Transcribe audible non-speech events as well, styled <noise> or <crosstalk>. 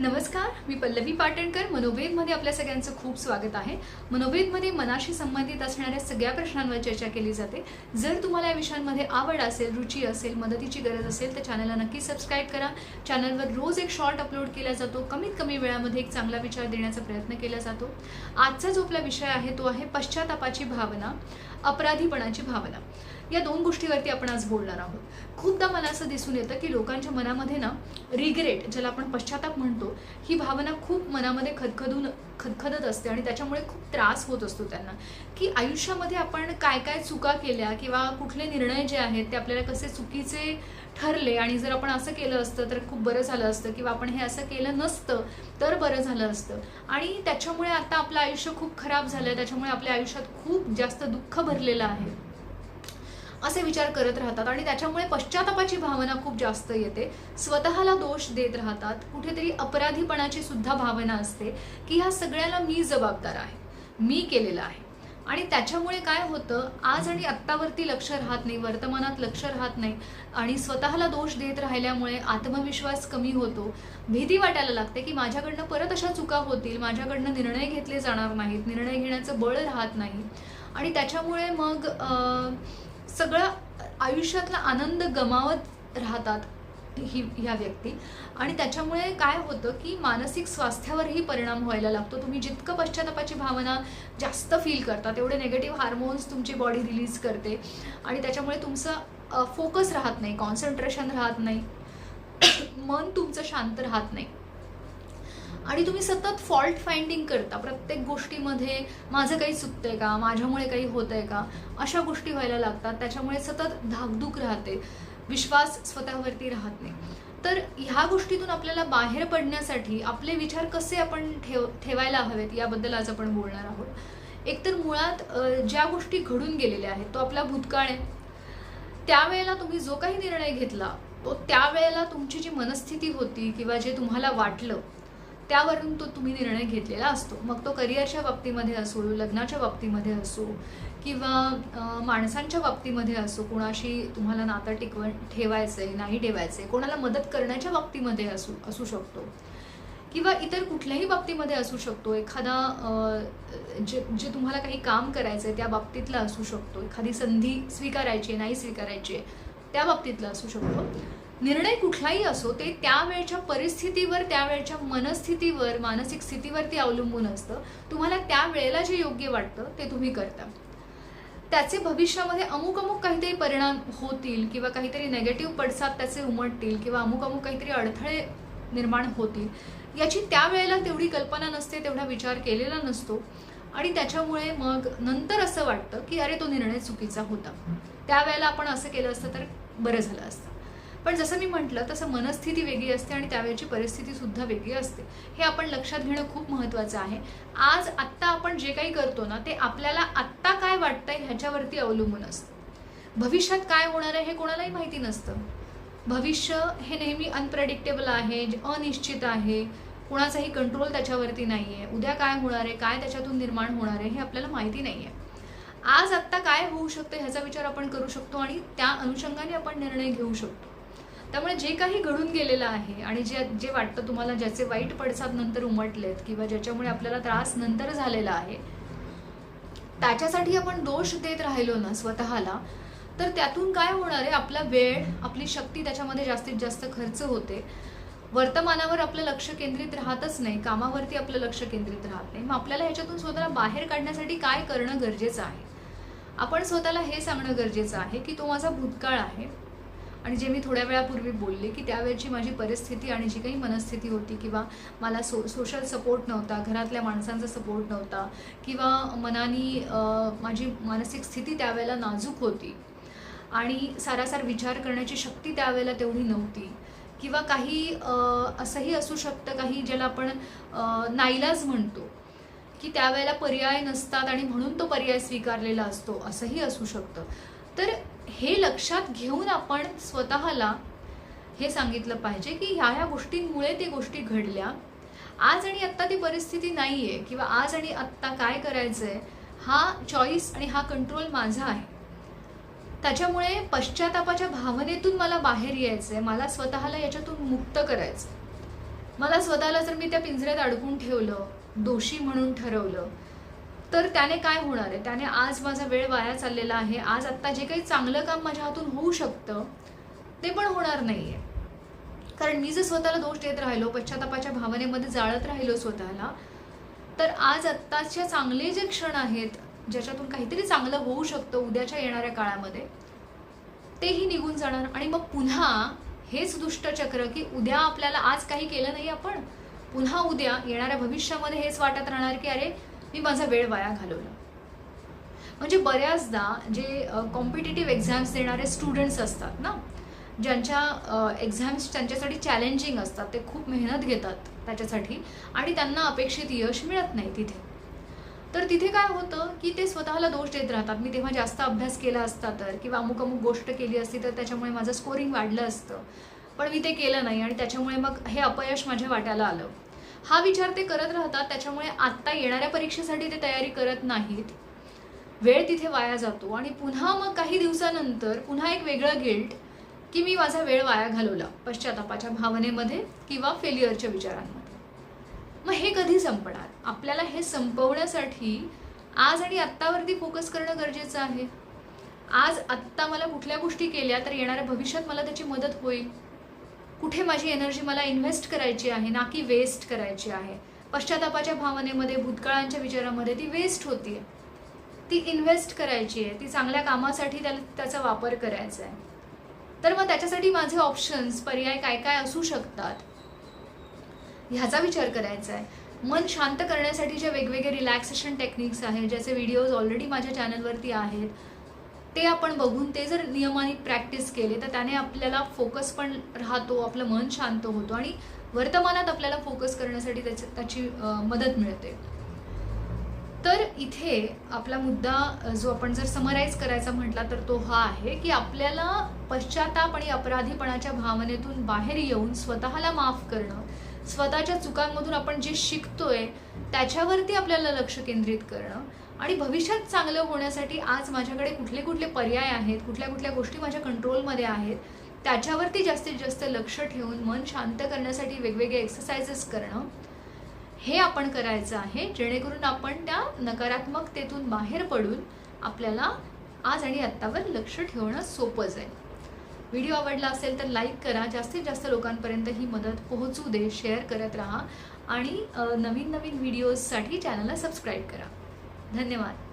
नमस्कार मी पल्लवी पाटणकर. मनोवेदमध्ये आपल्या सगळ्यांचं खूप स्वागत आहे. मनोवेदमध्ये मनाशी संबंधित असणाऱ्या सगळ्या प्रश्नांवर चर्चा केली जाते. जर तुम्हाला या विषयांमध्ये आवड असेल रुची असेल मदतीची गरज असेल तर चॅनलला नक्की सबस्क्राईब करा. चॅनलवर रोज एक शॉर्ट अपलोड केला जातो. कमीत कमी वेळामध्ये एक चांगला विचार देण्याचा प्रयत्न केला जातो. आजचा जो आपला विषय आहे तो आहे पश्चातापाची भावना अपराधीपणाची भावना. या दोन गोष्टीवरती आपण आज बोलणार आहोत. खूपदा मला असं दिसून येतं की लोकांच्या मनामध्ये ना रिग्रेट ज्याला आपण पश्चाताप म्हणतो ही भावना खूप मनामध्ये खदखदून खदखदत असते आणि त्याच्यामुळे खूप त्रास होत असतो त्यांना. की आयुष्यामध्ये आपण काय काय चुका केल्या किंवा कुठले निर्णय जे आहेत ते आपल्याला कसे चुकीचे ठरले आणि जर आपण असं केलं असतं तर खूप बरं झालं असतं किंवा आपण हे असं केलं नसतं तर बरं झालं असतं. आणि त्याच्यामुळे आता आपलं आयुष्य खूप खराब झालं त्याच्यामुळे आपल्या आयुष्यात खूप जास्त दुःख भरलेलं आहे. असे विचार करत राहतात आणि त्याच्यामुळे पश्चातापाची भावना खूप जास्त येते. स्वतःला दोष देत राहतात. कुठेतरी अपराधीपणाची सुद्धा भावना असते की ह्या सगळ्याला मी जबाबदार आहे. मी केलेलं आहे. आणि त्याच्यामुळे काय होतं? आज आणि आत्तावरती लक्ष राहत नाही. वर्तमानात लक्ष राहत नाही. आणि स्वतःला दोष देत राहिल्यामुळे आत्मविश्वास कमी होतो. भीती वाटायला लागते की माझ्याकडनं परत अशा चुका होतील. माझ्याकडनं निर्णय घेतले जाणार नाहीत. निर्णय घेण्याचं बळ राहत नाही. आणि त्याच्यामुळे मग सगळं आयुष्यातला आनंद गमावत राहतात ही ह्या व्यक्ती. आणि त्याच्यामुळे काय होतं की मानसिक स्वास्थ्यावरही परिणाम व्हायला लागतो. तुम्ही जितकं पश्चातापाची भावना जास्त फील करता तेवढे नेगेटिव्ह हार्मोन्स तुमची बॉडी रिलीज करते. आणि त्याच्यामुळे तुमचं फोकस राहत नाही कॉन्सन्ट्रेशन राहत नाही. <coughs> मन तुमचं शांत राहत नाही. आणि तुम्ही सतत फॉल्ट फाइंडिंग करता. प्रत्येक गोष्टीमध्ये माझं काही चुकतंय का? माझ्यामुळे काही होतंय का? अशा गोष्टी व्हायला लागतात. त्याच्यामुळे सतत धाकधूक राहते. विश्वास स्वतःवरती राहत नाही. तर ह्या गोष्टीतून आपल्याला बाहेर पडण्यासाठी आपले विचार कसे आपण ठेव ठेवायला हवेत याबद्दल आज आपण बोलणार आहोत. एकतर मुळात ज्या गोष्टी घडून गेलेल्या आहेत तो आपला भूतकाळ आहे. त्यावेळेला तुम्ही जो काही निर्णय घेतला तो त्यावेळेला तुमची जी मनस्थिती होती किंवा जे तुम्हाला वाटलं त्यावरून तो तुम्ही निर्णय घेतलेला असतो. मग तो करिअरच्या बाबतीमध्ये असो लग्नाच्या बाबतीमध्ये असो किंवा माणसांच्या बाबतीमध्ये असो कोणाशी तुम्हाला नातं टिकवण ठेवायचं आहे नाही ठेवायचं आहे कोणाला मदत करण्याच्या बाबतीमध्ये असू असू शकतो. किंवा इतर कुठल्याही बाबतीमध्ये असू शकतो. एखादा जे जे तुम्हाला काही काम करायचं आहे त्या बाबतीतला असू शकतो. एखादी संधी स्वीकारायची आहे नाही स्वीकारायची आहे त्या बाबतीतला असू शकतो. निर्णय कुठलाही असो ते त्यावेळच्या परिस्थितीवर त्यावेळच्या मनस्थितीवर मानसिक स्थितीवरती अवलंबून असतं. तुम्हाला त्यावेळेला जे योग्य वाटतं ते तुम्ही करता. त्याचे भविष्यामध्ये अमुक अमुक काहीतरी परिणाम होतील किंवा काहीतरी नेगेटिव्ह पडसाद त्याचे उमटतील किंवा अमुक अमुक काहीतरी अडथळे निर्माण होतील याची त्यावेळेला तेवढी कल्पना नसते तेवढा विचार केलेला नसतो. आणि त्याच्यामुळे मग नंतर असं वाटतं की अरे तो निर्णय चुकीचा होता. त्यावेळेला आपण असं केलं असतं तर बरं झालं असतं. पण जसं मी म्हटलं तसं मनस्थिती वेगळी असते आणि त्यावेळची परिस्थितीसुद्धा वेगळी असते. हे आपण लक्षात घेणं खूप महत्त्वाचं आहे. आज आत्ता आपण जे काही करतो ना ते आपल्याला आत्ता काय वाटतंय ह्याच्यावरती अवलंबून असतं. भविष्यात काय होणार आहे हे कोणालाही माहिती नसतं. भविष्य हे नेहमी अनप्रेडिक्टेबल आहे अनिश्चित आहे. कुणाचाही कंट्रोल त्याच्यावरती नाही आहे उद्या काय होणार आहे काय त्याच्यातून निर्माण होणार आहे हे आपल्याला माहिती नाही आहे आज आत्ता काय होऊ शकतं ह्याचा विचार आपण करू शकतो आणि त्या अनुषंगाने आपण निर्णय घेऊ शकतो. त्यामुळे जे काही घडून गेलेलं आहे आणि जे जे वाटतं तुम्हाला ज्याचे वाईट पडसाद नंतर उमटलेत किंवा ज्याच्यामुळे आपल्याला त्रास नंतर झालेला आहे त्याच्यासाठी आपण दोष देत राहिलो ना स्वतःला तर त्यातून काय होणार आहे? आपला वेळ आपली शक्ती त्याच्यामध्ये जास्तीत जास्त खर्च होते. वर्तमानावर आपलं लक्ष केंद्रित राहतच नाही कामावरती आपलं लक्ष केंद्रित राहत नाही. मग आपल्याला ह्याच्यातून स्वतःला बाहेर काढण्यासाठी काय करणं गरजेचं आहे? आपण स्वतःला हे सांगणं गरजेचं आहे की तो माझा भूतकाळ आहे. आणि जे मी थोड्या वेळापूर्वी बोलले की त्यावेळची माझी परिस्थिती आणि जी काही मनस्थिती होती किंवा मला सो सोशल सपोर्ट नव्हता घरातल्या माणसांचा सपोर्ट नव्हता किंवा मनानी माझी मानसिक स्थिती त्यावेळेला नाजूक होती. आणि सारासार विचार करण्याची शक्ती त्यावेळेला तेवढी नव्हती. किंवा काही असंही असू शकतं काही ज्याला आपण नाईलाज म्हणतो की त्यावेळेला पर्याय नसतात आणि म्हणून तो पर्याय स्वीकारलेला असतो असंही असू शकतं. तर हे लक्षात घेऊन आपण स्वतःला हे सांगितलं पाहिजे की ह्या ह्या गोष्टींमुळे ते गोष्टी घडल्या. आज आणि आत्ता ती परिस्थिती नाही आहे किंवा आज आणि आत्ता काय करायचं आहे हा चॉईस आणि हा कंट्रोल माझा आहे. त्याच्यामुळे पश्चातापाच्या भावनेतून मला बाहेर यायचं आहे मला स्वतःला याच्यातून मुक्त करायचं मला स्वतःला जर मी त्या पिंजऱ्यात अडकून ठेवलं दोषी म्हणून ठरवलं तर त्याने काय होणार आहे? त्याने आज माझा वेळ वाया चाललेला आहे. आज आत्ता जे काही चांगलं काम माझ्या हातून होऊ शकतं ते पण होणार नाही आहे कारण मी जर स्वतःला दोष देत राहिलो पश्चातापाच्या भावनेमध्ये जाळत राहिलो स्वतःला तर आज आत्ताचे चांगले जे क्षण आहेत ज्याच्यातून काहीतरी चांगलं होऊ शकतं उद्याच्या येणाऱ्या काळामध्ये तेही निघून जाणार. आणि मग पुन्हा हेच दुष्टचक्र की उद्या आपल्याला आज काही केलं नाही आपण पुन्हा उद्या येणाऱ्या भविष्यामध्ये हेच वाटत राहणार की अरे मी माझा वेळ वाया घालवला. म्हणजे बऱ्याचदा जे कॉम्पिटेटिव्ह एक्झाम्स देणारे स्टुडंट्स असतात ना ज्यांच्या एक्झाम्स त्यांच्यासाठी चॅलेंजिंग असतात ते खूप मेहनत घेतात त्याच्यासाठी आणि त्यांना अपेक्षित यश मिळत नाही तिथे. तर तिथे काय होतं की ते स्वतःला दोष देत राहतात. मी तेव्हा जास्त अभ्यास केला असता तर किंवा अमुक अमुक गोष्ट केली असती तर त्याच्यामुळे माझं स्कोरिंग वाढलं असतं. पण मी ते केलं नाही आणि त्याच्यामुळे मग हे अपयश माझ्या वाट्याला आलं. हा विचार ते करत राहतात त्याच्यामुळे आत्ता येणाऱ्या परीक्षेसाठी ते तयारी करत नाहीत. वेळ तिथे वाया जातो आणि पुन्हा मग काही दिवसानंतर पुन्हा एक वेगळं गिल्ट की मी माझा वेळ वाया घालवला पश्चातापाच्या भावनेमध्ये किंवा फेल्युअरच्या विचारांमध्ये. मग हे कधी संपणार? आपल्याला हे संपवण्यासाठी आज आणि आत्तावरती फोकस करणं गरजेचं आहे. आज आत्ता मला कुठल्या गोष्टी केल्या तर येणाऱ्या भविष्यात मला त्याची मदत होईल. कुठे माझी एनर्जी मला इन्व्हेस्ट करायची आहे ना की वेस्ट करायची आहे? पश्चातापाच्या भावनेमध्ये भूतकाळांच्या विचारामध्ये ती वेस्ट होती ती इन्व्हेस्ट करायची आहे ती चांगल्या कामासाठी त्याला त्याचा वापर करायचा आहे तर मग त्याच्यासाठी माझे ऑप्शन्स पर्याय काय काय असू शकतात? ह्याचा विचार करायचा आहे मन शांत करण्यासाठी जे वेगवेगळे रिलॅक्सेशन टेक्निक्स आहेत ज्याचे व्हिडिओज ऑलरेडी माझ्या चॅनलवरती आहेत ते आपण बघून ते जर नियमाने प्रॅक्टिस केले तर त्याने आपल्याला फोकस पण राहतो आपलं मन शांत होतो आणि वर्तमानात आपल्याला फोकस करण्यासाठी त्याची त्याची मदत मिळते. तर इथे आपला मुद्दा जो आपण जर समराईज करायचा म्हटला तर तो हा आहे की आपल्याला पश्चाताप आणि अपराधीपणाच्या भावनेतून बाहेर येऊन स्वतःला माफ करणं स्वतःच्या चुकांमधून आपण जे शिकतोय त्याच्यावरती आपल्याला लक्ष केंद्रित करणं आणि भविष्यात चांगलं होण्यासाठी आज माझ्याकडे कुठले कुठले पर्याय आहेत कुठल्या कुठल्या गोष्टी माझ्या कंट्रोलमध्ये आहेत त्याच्यावरती जास्तीत जास्त लक्ष ठेवून मन शांत करण्यासाठी वेगवेगळे एक्सरसाइजेस करणं हे आपण करायचं आहे. जेणेकरून आपण त्या नकारात्मकतेतून बाहेर पडून आपल्याला आज आणि आत्तावर लक्ष ठेवणं सोपं जाईल. व्हिडिओ आवडला असेल तर लाईक करा. जास्तीत जास्त लोकांपर्यंत ही मदत पोहोचू दे. शेअर करत राहा आणि नवीन नवीन व्हिडिओजसाठी चॅनलला सबस्क्राईब करा. धन्यवाद